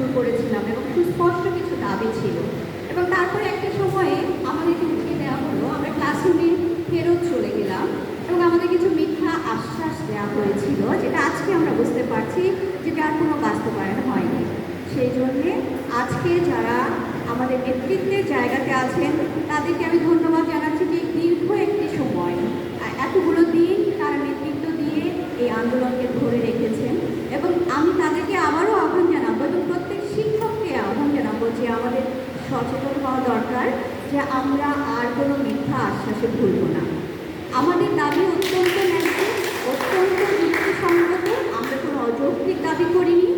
শুরু করেছিলাম এবং সুস্পষ্ট কিছু দাবি ছিল। এবং তারপরে একটা সময়ে আমাদেরকে উঠিয়ে দেওয়া হলো, আমরা ক্লাসরুমে ফেরত চলে গেলাম এবং আমাদের কিছু মিথ্যা আশ্বাস দেওয়া হয়েছিল যেটা আজকে আমরা বুঝতে পারছি যে যার কোনো বাস্তবায়ন হয়নি। সেই জন্যে আজকে যারা আমাদের নেতৃত্বের জায়গাতে আছেন, তাদেরকে আমি ধন্যবাদ জানাচ্ছি যে দীর্ঘ একটি সময় এতগুলো দিন তারা নেতৃত্ব দিয়ে এই আন্দোলনকে ধরে রেখেছেন এবং আমি তাদেরকে আবারও আহ্বান জানাব এবং প্রত্যেক শিক্ষককে আহ্বান জানাব যে আমাদের সচেতন হওয়া দরকার যে আমরা আর কোনো মিথ্যা আশ্বাসে ভুলব না। আমাদের দাবি অত্যন্ত ন্যায্য, অত্যন্ত যুক্তিসঙ্গত। আমরা কোনো অযৌক্তিক দাবি করিনি।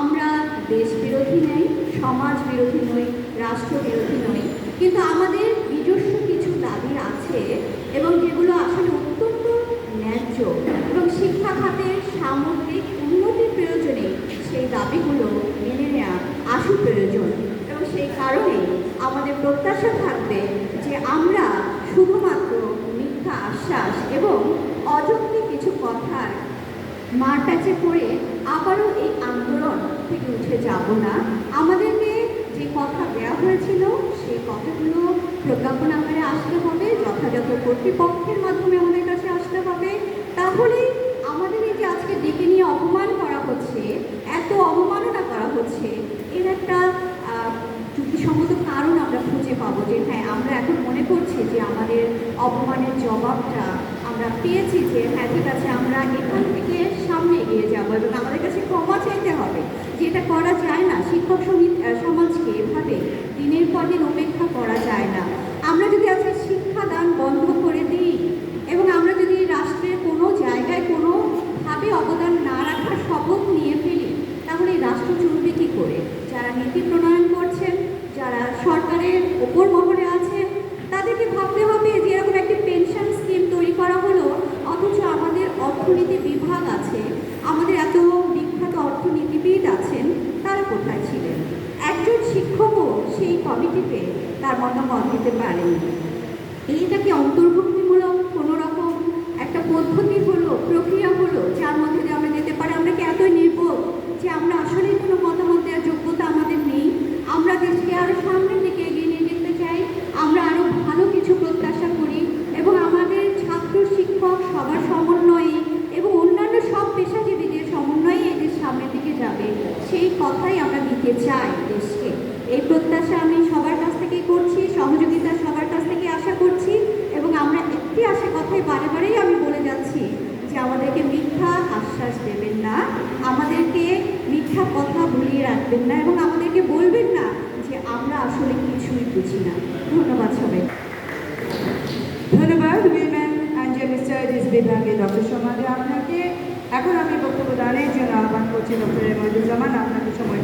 আমরা দেশ বিরোধী নই সমাজ বিরোধী নই রাষ্ট্র বিরোধী নই। কিন্তু আমাদের নিজস্ব কিছু দাবি আছে এবং যেগুলো আসলে অত্যন্ত ন্যায্য এবং শিক্ষা খাতের সামগ্রিক উন্নতির প্রয়োজনে সেই দাবিগুলো মেনে নেওয়া আশু প্রয়োজন। কারণেই আমাদের প্রত্যাশা থাকবে যে আমরা শুধুমাত্র মিথ্যা আশ্বাস এবং অযৌক্তিক কিছু কথার মার প্যাচে পড়ে আবারও এই আন্দোলন থেকে উঠে যাব না। আমাদেরকে যে কথা দেওয়া হয়েছিল, সেই কথাগুলো প্রজ্ঞাপন আকারে আসতে হবে, যথাযথ কর্তৃপক্ষের মাধ্যমে আমাদের কাছে আসতে হবে। তাহলে আমাদের এই যে আজকে ডেকে নিয়ে অপমান করা হচ্ছে এত অবমাননা করা হচ্ছে এর একটা আহ, যুক্তিসঙ্গত কারণ আমরা খুঁজে পাবো যে হ্যাঁ আমরা এখন মনে করছি যে আমাদের অপমানের জবাবটা আমরা পেয়েছি যে হ্যাঁ ঠিক আছে, আমরা এখান থেকে সামনে এগিয়ে যাব এবং আমাদের কাছে ক্ষমা চাইতে হবে। যে এটা করা যায় না, শিক্ষক সমাজকে এভাবে দিনের পর দিন উপেক্ষা করা যায় না। ওপর মহলে আছেন তাদেরকে ভাবতে হবে যে এরকম একটি পেনশন স্কিম তৈরি করা হলো, অথচ আমাদের অর্থনীতি বিভাগ আছে। আমাদের এত বিখ্যাত অর্থনীতিবিদ আছেন, তারা কোথায় ছিলেন? একজন শিক্ষকও সেই কমিটিতে তার মতামত দিতে পারেনি। এইটা কি অন্তর্ভুক্তিমূলক কোনো রকম একটা পদ্ধতি হলো, প্রক্রিয়া হলো, যার মধ্যে দিয়ে আমরা যেতে পারি আমরা কি এতই নির্বোধ যে আমরা আসলেই কোনো মতামত দেওয়ার যোগ্যতা আমাদের নেই আমরা দেশকে আরও সামনের দিকে এগিয়ে নিয়ে যেতে চাই আমরা আরও ভালো কিছু প্রত্যাশা করি এবং আমাদের ছাত্র শিক্ষক সবার সমন্বয়ে এবং অন্যান্য সব পেশাজীবীদের সমন্বয়ে এই দেশ সামনের দিকে যাবে সেই কথাই আমরা দিতে চাই দেশকে। এই প্রত্যাশা আমি সবার কাছ থেকেই করছি, সহযোগিতা সবার কাছ থেকে আশা করছি এবং আমরা একটি আশা কথাই বারে বারেই আমি বলে যাচ্ছি যে আমাদেরকে মিথ্যা আশ্বাস দেবেন না, আমাদেরকে মিথ্যা কথা ভুলিয়ে রাখবেন না এবং আমাদেরকে বলবেন না যে আমরা আসলে কিছুই বুঝি না। ধন্যবাদ সবাই ধন্যবাদ বিভাগে ডক্টর সমাজে আপনাকে এখন আমি বক্তব্য দানের জন্য আহ্বান করছি ডক্টর জামান আপনাকে সময়